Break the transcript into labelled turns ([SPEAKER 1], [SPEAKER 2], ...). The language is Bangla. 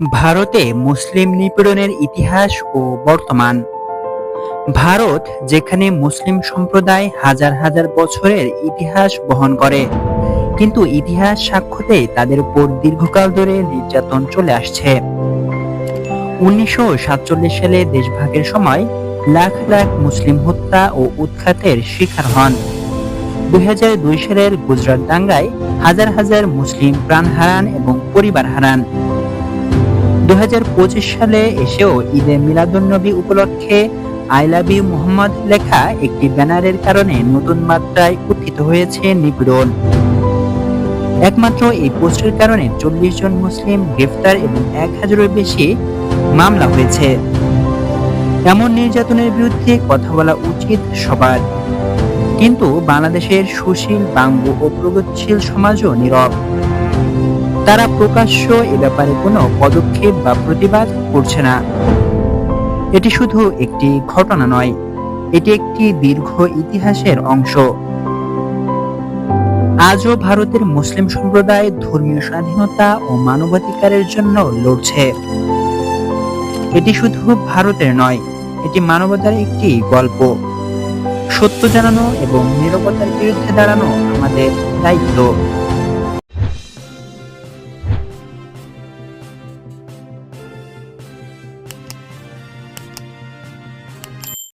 [SPEAKER 1] ভারতে মুসলিম নিপীড়নের ইতিহাস ও বর্তমান। ভারত, যেখানে মুসলিম সম্প্রদায় হাজার হাজার বছরের ইতিহাস বহন করে, কিন্তু ইতিহাস সাক্ষ্য দেয় তাদের উপর দীর্ঘকাল ধরে নির্যাতন চলে আসছে। উনিশশো সাতচল্লিশ সালে দেশভাগের সময় লাখ লাখ মুসলিম হত্যা ও উৎখাতের শিকার হন। দুই হাজার দুই সালের গুজরাট দাঙ্গায় হাজার হাজার মুসলিম প্রাণ হারান এবং পরিবার হারান। দু হাজার পঁচিশ সালে এসেও ঈদে মিলাদুন্নবী উপলক্ষে আই লাভ ইউ মোহাম্মদ লেখা একটি ব্যানারের কারণে নতুন মাত্রায় উত্থিত হয়েছে নিপীড়ন। একমাত্র এই পোস্টের কারণে চল্লিশ জন মুসলিম গ্রেফতার এবং এক হাজারের বেশি মামলা হয়েছে। এমন নির্যাতনের বিরুদ্ধে কথা বলা উচিত সবার। কিন্তু বাংলাদেশের সুশীল বাঙ্গু ও প্রগতিশীল সমাজও নীরব। তারা প্রকাশ্য এ ব্যাপারে কোনো পদক্ষেপ বা প্রতিবাদ করছে না। এটি শুধু একটি ঘটনা নয়, এটি একটি দীর্ঘ ইতিহাসের অংশ। আজও ভারতের মুসলিম সম্প্রদায় ধর্মীয় স্বাধীনতা ও মানবাধিকারের জন্য লড়ছে। এটি শুধু ভারতের নয়, এটি মানবতার একটি গল্প। সত্য জানানো এবং নিরবতার বিরুদ্ধে দাঁড়ানো আমাদের দায়িত্ব।